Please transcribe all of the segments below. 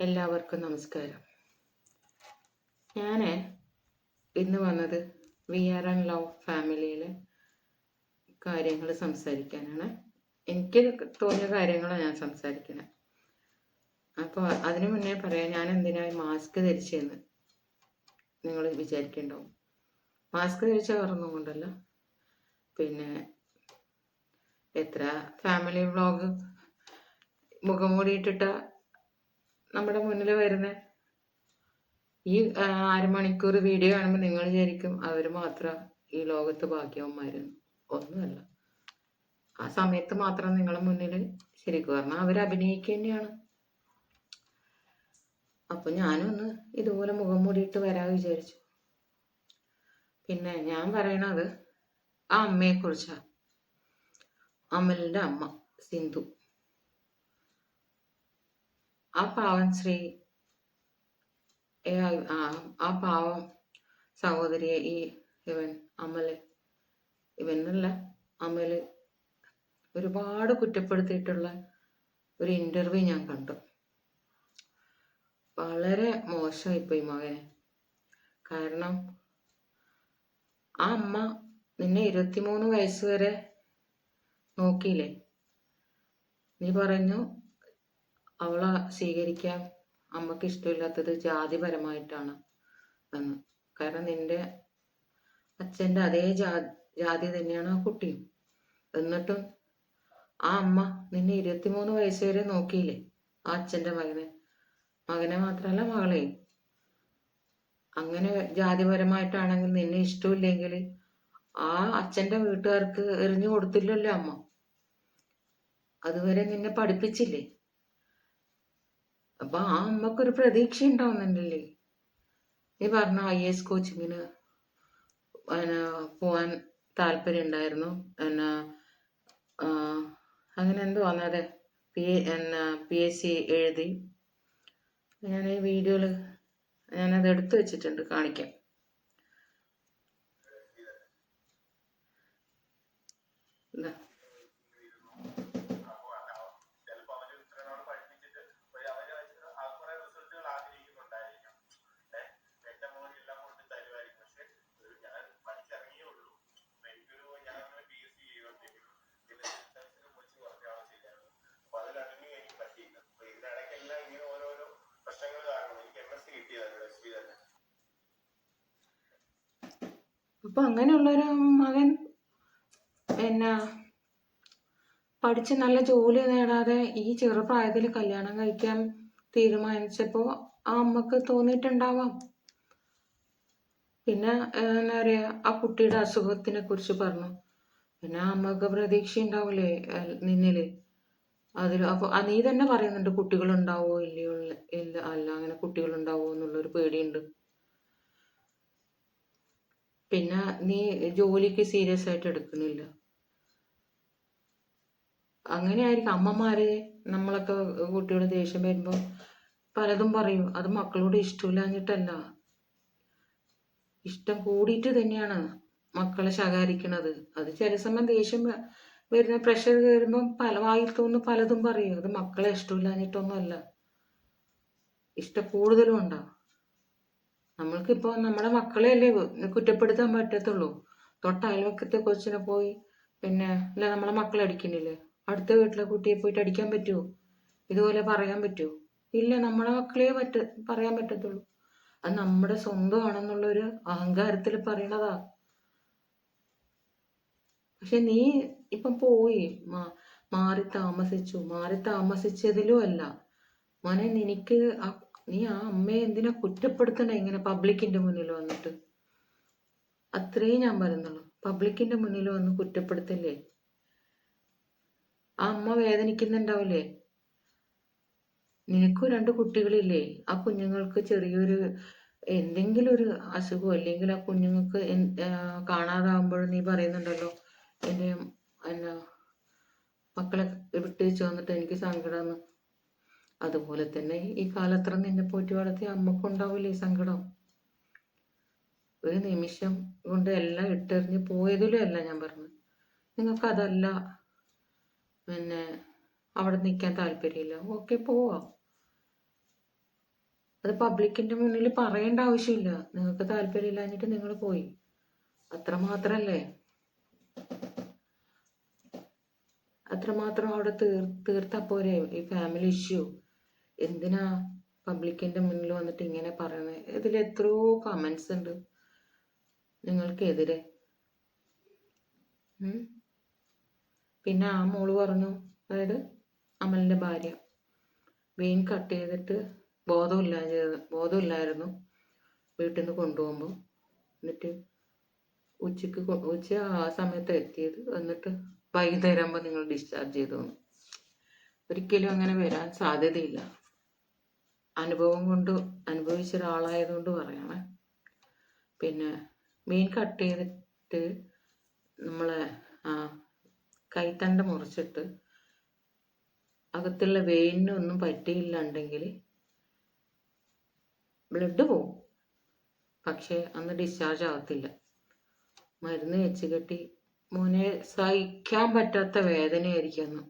എല്ലാവർക്കും നമസ്കാരം. ഞാൻ ഇന്ന് വന്നത് വി ആർ ആൻഡ് ലവ് ഫാമിലിയിലെ കാര്യങ്ങൾ സംസാരിക്കാനാണ്. എനിക്ക് തോന്നിയ കാര്യങ്ങളാണ് ഞാൻ സംസാരിക്കുന്നത് അപ്പോൾ അതിനു മുന്നേ പറയാം ഞാൻ എന്തിനായി മാസ്ക് ധരിച്ചെന്ന്? നിങ്ങൾ വിചാരിക്കണ്ടാവും. മാസ്ക് ധരിച്ച കാരണം കൊണ്ടല്ല. പിന്നെ എത്ര ഫാമിലി വ്ളോഗ് മുഖം മൂടിയിട്ടിട്ട നമ്മുടെ മുന്നിൽ വരുന്ന ഈ അരമണിക്കൂർ വീഡിയോ കാണുമ്പോൾ നിങ്ങൾ വിചാരിക്കും അവർ മാത്രം ഈ ലോകത്ത് ഭാഗ്യവന്മാരെന്ന് ഒന്നുമല്ല. ആ സമയത്ത് മാത്രം നിങ്ങളെ മുന്നിൽ ശരിക്കും പറഞ്ഞാൽ അവർ അഭിനയിക്കുക തന്നെയാണ്. അപ്പൊ ഞാനൊന്ന് ഇതുപോലെ മുഖം മൂടിയിട്ട് വരാൻ വിചാരിച്ചു. പിന്നെ ഞാൻ പറയണത് ആ അമ്മയെ കുറിച്ചാ അമലിന്റെ അമ്മ സിന്ധു. ആ പാവം ആ ആ പാവം സഹോദരിയെ ഈ ഇവൻ അമൽ ഇവനല്ല അമൽ ഒരുപാട് കുറ്റപ്പെടുത്തിയിട്ടുള്ള ഒരു ഇന്റർവ്യൂ ഞാൻ കണ്ടു. വളരെ മോശമായിപ്പോയി മകനെ. കാരണം ആ അമ്മ നിന്നെ ഇരുപത്തിമൂന്ന് വയസ്സ് വരെ നോക്കിയില്ലേ? നീ പറഞ്ഞു അവളെ സ്വീകരിക്കാൻ അമ്മയ്ക്ക് ഇഷ്ടമില്ലാത്തത് ജാതിപരമായിട്ടാണ് എന്ന്. കാരണം നിന്റെ അച്ഛന്റെ അതേ ജാ ജാതി തന്നെയാണ് ആ കുട്ടിയും. എന്നിട്ടും ആ അമ്മ നിന്നെ ഇരുപത്തിമൂന്ന് വയസ്സ് വരെ നോക്കിയില്ലേ? ആ അച്ഛന്റെ മകനെ. മകനെ മാത്രമല്ല മകളെയും അങ്ങനെ ജാതിപരമായിട്ടാണെങ്കിൽ നിന്നെ ഇഷ്ടമില്ലെങ്കിൽ ആ അച്ഛന്റെ വീട്ടുകാർക്ക് എറിഞ്ഞു കൊടുത്തില്ലല്ലോ അമ്മ. അതുവരെ നിന്നെ പഠിപ്പിച്ചില്ലേ? അപ്പൊ ആ അമ്മക്കൊരു പ്രതീക്ഷ ഉണ്ടാവുന്നുണ്ടല്ലേ നീ പറഞ്ഞ ഐ എസ് കോച്ചിങ്ങിന് പോവാൻ താല്പര്യം ഉണ്ടായിരുന്നു എന്നാ അങ്ങനെ എന്തോ വന്നത് പി എന്നാ പി എസ് സി എഴുതി. ഞാൻ ഈ വീഡിയോയിൽ ഞാനത് എടുത്തു വെച്ചിട്ടുണ്ട് കാണിക്കാം ഇതാ. ചിലപ്പോ അവർ ഇത്രയും നാൾ പഠിപ്പിച്ചിട്ട് ഒരു അവർ ആ കുറെ റിസൾട്ടുകൾ ആഗ്രഹിക്കുന്നുണ്ടായിരിക്കാം ഏഹ് എന്റെ മോൻ എല്ലാം കൊണ്ട് തരുമായിരിക്കും പക്ഷെ ഒരു ഞാൻ പഠിച്ചിറങ്ങിയേ ഉള്ളൂ അപ്പൊ എനിക്കൊരു ഞാൻ പി എസ് സി ചെയ്തോണ്ടിരിക്കുന്നു പിന്നെ ഡിസ്റ്റൻസിനെ കുറിച്ച് കുറച്ചാണ് ശരിയാണ് അപ്പൊ അതിൽ അടങ്ങി എനിക്ക് പറ്റിയില്ല അപ്പൊ ഇതിനിടയ്ക്കെല്ലാം ഇങ്ങനെ ഓരോരോ പ്രശ്നങ്ങൾ കാരണം എനിക്ക് എം എസ് സി കിട്ടിയതാണ് എസ് പി തന്നെ അപ്പൊ അങ്ങനെയുള്ളൊരു മകൻ പിന്നെ പഠിച്ച് നല്ല ജോലി നേടാതെ ഈ ചെറുപ്രായത്തിൽ കല്യാണം കഴിക്കാൻ തീരുമാനിച്ചപ്പോ ആ അമ്മയ്ക്ക് തോന്നിയിട്ടുണ്ടാവാം. പിന്നെ എന്താ പറയാ ആ കുട്ടിയുടെ അസുഖത്തിനെ കുറിച്ച് പറഞ്ഞു. പിന്നെ അമ്മയ്ക്ക് പ്രതീക്ഷ ഉണ്ടാവില്ലേ നിന്നിൽ. അതിൽ അപ്പൊ ആ നീ തന്നെ പറയുന്നുണ്ട് കുട്ടികൾ ഉണ്ടാവോ ഇല്ലയോ ഇല്ല- ഇല്ല അല്ല അങ്ങനെ കുട്ടികൾ ഉണ്ടാവോ എന്നുള്ളൊരു പേടിയുണ്ട്. പിന്നെ നീ ജോലിക്ക് സീരിയസ് ആയിട്ട് എടുക്കുന്നില്ല. അങ്ങനെയായിരിക്കും അമ്മമാര് നമ്മളൊക്കെ കുട്ടിയോട് ദേഷ്യം വരുമ്പോ പലതും പറയും അത് മക്കളോട് ഇഷ്ടമില്ലാഞ്ഞിട്ടല്ല. ഇഷ്ടം കൂടിയിട്ട് തന്നെയാണ് മക്കളെ ശകാരിക്കണത്. അത് ചില സമയം ദേഷ്യം വരുന്ന പ്രഷർ കയറുമ്പോൾ പല വായിൽ തോന്നുന്നു പലതും പറയും അത് മക്കളെ ഇഷ്ടമില്ലാഞ്ഞിട്ടൊന്നുമല്ല. ഇഷ്ടം കൂടുതലും ഉണ്ടാവും നമ്മൾക്കിപ്പോ നമ്മുടെ മക്കളെ അല്ലേ കുറ്റപ്പെടുത്താൻ പറ്റത്തുള്ളൂ. തൊട്ട അയൽവക്കത്തെ കൊച്ചിനെ പോയി പിന്നെ അല്ല നമ്മളെ മക്കളെ അടിക്കുന്നില്ലേ? അടുത്ത വീട്ടിലെ കുട്ടിയെ പോയിട്ട് അടിക്കാൻ പറ്റുമോ ഇതുപോലെ പറയാൻ പറ്റുമോ ഇല്ല നമ്മളെ മക്കളെ പറ്റ പറയാൻ പറ്റത്തുള്ളൂ. അത് നമ്മുടെ സ്വന്തമാണെന്നുള്ളൊരു അഹങ്കാരത്തിൽ പറയണതാ. പക്ഷെ നീ ഇപ്പം പോയി മാറി താമസിച്ചു. മാറി താമസിച്ചതിലും അല്ല. മോനെ നിനക്ക് ആ- നീ ആ അമ്മയെ എന്തിനാ കുറ്റപ്പെടുത്തണ ഇങ്ങനെ പബ്ലിക്കിന്റെ മുന്നിൽ വന്നിട്ട്? അത്രയും ഞാൻ പറയുന്നുള്ളൂ. പബ്ലിക്കിന്റെ മുന്നിൽ വന്ന് കുറ്റപ്പെടുത്തല്ലേ? ആ അമ്മ വേദനിക്കുന്നുണ്ടാവില്ലേ? നിനക്കും രണ്ട് കുട്ടികളില്ലേ? ആ കുഞ്ഞുങ്ങൾക്ക് ചെറിയൊരു എന്തെങ്കിലും ഒരു അസുഖം അല്ലെങ്കിൽ ആ കുഞ്ഞുങ്ങൾക്ക് കാണാതാവുമ്പോൾ നീ പറയുന്നുണ്ടല്ലോ എന്റെ എന്നാ മക്കളെ വിട്ടേച്ച് വന്നിട്ട് എനിക്ക് സങ്കടമെന്ന് അതുപോലെ തന്നെ ഈ കാലത്ര നിന്നെ പോറ്റി വളർത്തിയ അമ്മക്കുണ്ടാവില്ലേ സങ്കടം? ഒരു നിമിഷം കൊണ്ട് എല്ലാം ഇട്ടെറിഞ്ഞ് പോയതിലും അല്ല ഞാൻ പറഞ്ഞത്. നിങ്ങൾക്ക് അതല്ല പിന്നെ അവിടെ നിൽക്കാൻ താല്പര്യമില്ല. ഓക്കെ പോവാം. അത് പബ്ലിക്കിന്റെ മുന്നിൽ പറയേണ്ട ആവശ്യമില്ല. നിങ്ങൾക്ക് താല്പര്യമില്ലാഞ്ഞിട്ട് നിങ്ങൾ പോയി. അത്ര മാത്രല്ലേ? അത്രമാത്രം അവിടെ തീർ തീർത്താ പോരെ? ഈ ഫാമിലി ഇഷ്യൂ എന്തിനാ പബ്ലിക്കിന്റെ മുന്നിൽ വന്നിട്ട് ഇങ്ങനെ പറയുന്നത് ഇതിൽ എത്രയോ കമന്റ്സ് ഉണ്ട്. നിങ്ങൾക്കെതിരെ. പിന്നെ ആ മോൾ പറഞ്ഞു അതായത് അമലിന്റെ ഭാര്യ വെയിൻ കട്ട് ചെയ്തിട്ട് ബോധമില്ല ബോധമില്ലായിരുന്നു വീട്ടിൽ നിന്ന് കൊണ്ടുപോകുമ്പോൾ എന്നിട്ട് ഉച്ചയ്ക്ക് ഉച്ച ആ സമയത്ത് എത്തിയത്. എന്നിട്ട് വൈകുന്നേരം ആകുമ്പോൾ നിങ്ങൾ ഡിസ്ചാർജ് ചെയ്തു. ഒരിക്കലും അങ്ങനെ വരാൻ സാധ്യതയില്ല. അനുഭവം കൊണ്ട് അനുഭവിച്ച ഒരാളായതുകൊണ്ട് പറയണേ. പിന്നെ മീൻ കട്ട് ചെയ്തിട്ട് നമ്മളെ കൈത്തണ്ട മുറിച്ചിട്ട് അകത്തുള്ള വെയിനൊന്നും പറ്റിയില്ലാണ്ടെങ്കിൽ ബ്ലഡ് പോവും. പക്ഷേ അന്ന് ഡിസ്ചാർജ് ആവത്തില്ല മരുന്ന് വെച്ച് കെട്ടി മോനെ സഹിക്കാൻ പറ്റാത്ത വേദനയായിരിക്കും അന്ന്.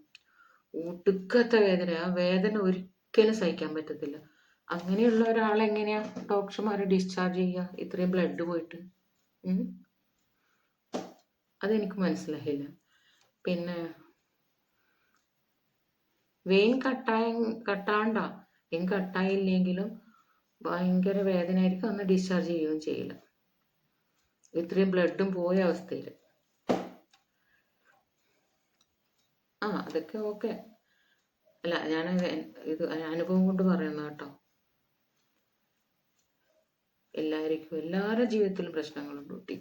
ഒടുക്കത്തെ വേദന. ആ വേദന ഒരിക്കലും സഹിക്കാൻ പറ്റത്തില്ല. അങ്ങനെയുള്ള ഒരാൾ എങ്ങനെയാ ഡോക്ടർമാരെ ഡിസ്ചാർജ് ചെയ്യുക? ഇത്രയും ബ്ലഡ് പോയിട്ട്? അതെനിക്ക് മനസ്സിലായില്ല. പിന്നെ വെയിൻ കട്ടായ കട്ടാണ്ട വെയിൻ കട്ടായില്ലെങ്കിലും ഭയങ്കര വേദനയായിരിക്കും അന്ന് ഡിസ്ചാർജ് ചെയ്യുകയും ചെയ്യില്ല ഇത്രയും ബ്ലഡും പോയ അവസ്ഥയിൽ ആ അതൊക്കെ ഓക്കെ അല്ല ഞാൻ ഇത് അനുഭവം കൊണ്ട് പറയുന്ന കേട്ടോ. എല്ലാവർക്കും എല്ലാവരുടെ ജീവിതത്തിലും പ്രശ്നങ്ങളുണ്ട് കുട്ടി.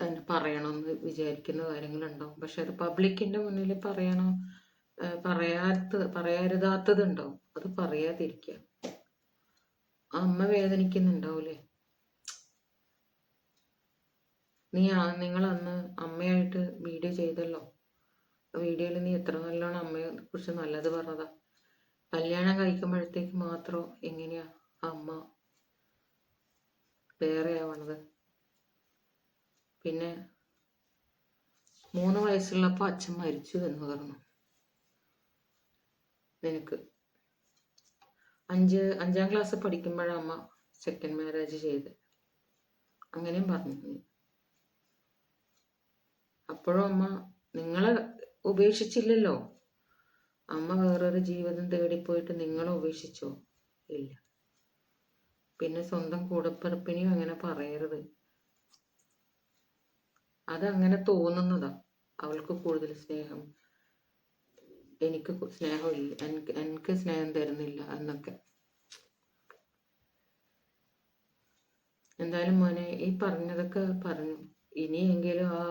തന്നെ പറയണമെന്ന് വിചാരിക്കുന്ന കാര്യങ്ങളുണ്ടാവും പക്ഷെ അത് പബ്ലിക്കിന്റെ മുന്നിൽ പറയണോ പറയാത്ത പറയരുതാത്തതുണ്ടാവും. അത് പറയാതിരിക്കുക. അമ്മ വേദനിക്കുന്നുണ്ടാവൂലേ? നീ നിങ്ങൾ അന്ന് അമ്മയായിട്ട് വീഡിയോ ചെയ്തല്ലോ. വീഡിയോയിൽ നീ എത്ര നല്ലോണം അമ്മയെ കുറിച്ച് നല്ലത് പറഞ്ഞതാ. കല്യാണം കഴിക്കുമ്പോഴത്തേക്ക് മാത്രം എങ്ങനെയാ അമ്മ വേറെ ആവണത്. പിന്നെ മൂന്ന് വയസ്സുള്ളപ്പോൾ അച്ഛൻ മരിച്ചു എന്ന് പറഞ്ഞു. നിനക്ക്. അഞ്ച് അഞ്ചാം ക്ലാസ് പഠിക്കുമ്പോഴാണ് അമ്മ സെക്കൻഡ് മാരേജ് ചെയ്ത്. അങ്ങനെയും പറഞ്ഞു. അപ്പോഴും അമ്മ നിങ്ങളെ ഉപേക്ഷിച്ചില്ലല്ലോ? അമ്മ വേറൊരു ജീവിതം തേടിപ്പോയിട്ട് നിങ്ങളെ ഉപേക്ഷിച്ചോ? ഇല്ല. പിന്നെ സ്വന്തം കൂടപ്പിറപ്പിനെയും അങ്ങനെ പറയരുത്. അതങ്ങനെ തോന്നുന്നതാ അവൾക്ക് കൂടുതൽ സ്നേഹം. എനിക്ക് സ്നേഹമില്ല. എനിക്ക് എനിക്ക് സ്നേഹം തരുന്നില്ല എന്നൊക്കെ. എന്തായാലും മോനെ ഈ പറഞ്ഞതൊക്കെ പറഞ്ഞു. ഇനിയെങ്കിലും ആ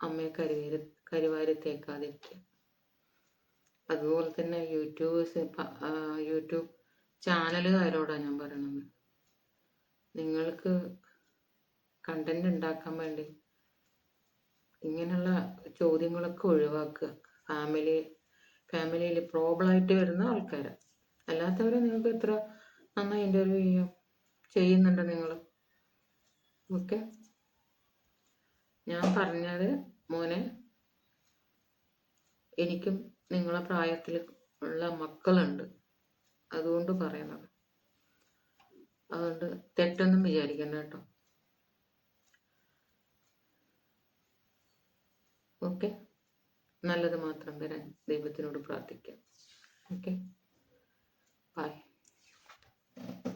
അമ്മയെ കരുവേര കരിവാരി അതുപോലെ തന്നെ യൂട്യൂബേഴ്സ് യൂട്യൂബ് ചാനലുകാരോടാണ് ഞാൻ പറയണത്. നിങ്ങൾക്ക് കണ്ടന്റ് ഉണ്ടാക്കാൻ വേണ്ടി ഇങ്ങനെയുള്ള ചോദ്യങ്ങളൊക്കെ ഒഴിവാക്കുക. ഫാമിലി ഫാമിലിയിൽ പ്രോബ്ലം ആയിട്ട് വരുന്ന ആൾക്കാരെ. അല്ലാത്തവരെ നിങ്ങൾക്ക് എത്ര നന്നായി ഇന്റർവ്യൂ ചെയ്യും ചെയ്യുന്നുണ്ട് നിങ്ങൾ. ഓക്കെ ഞാൻ പറഞ്ഞത് മോനെ എനിക്കും നിങ്ങളെ പ്രായത്തിൽ ഉള്ള മക്കളുണ്ട്. അതുകൊണ്ട് പറയണത് അതുകൊണ്ട് തെറ്റൊന്നും വിചാരിക്കണ്ട കേട്ടോ. ഓക്കെ നല്ലത് മാത്രം വരാൻ ദൈവത്തിനോട് പ്രാർത്ഥിക്കാം. Okay bye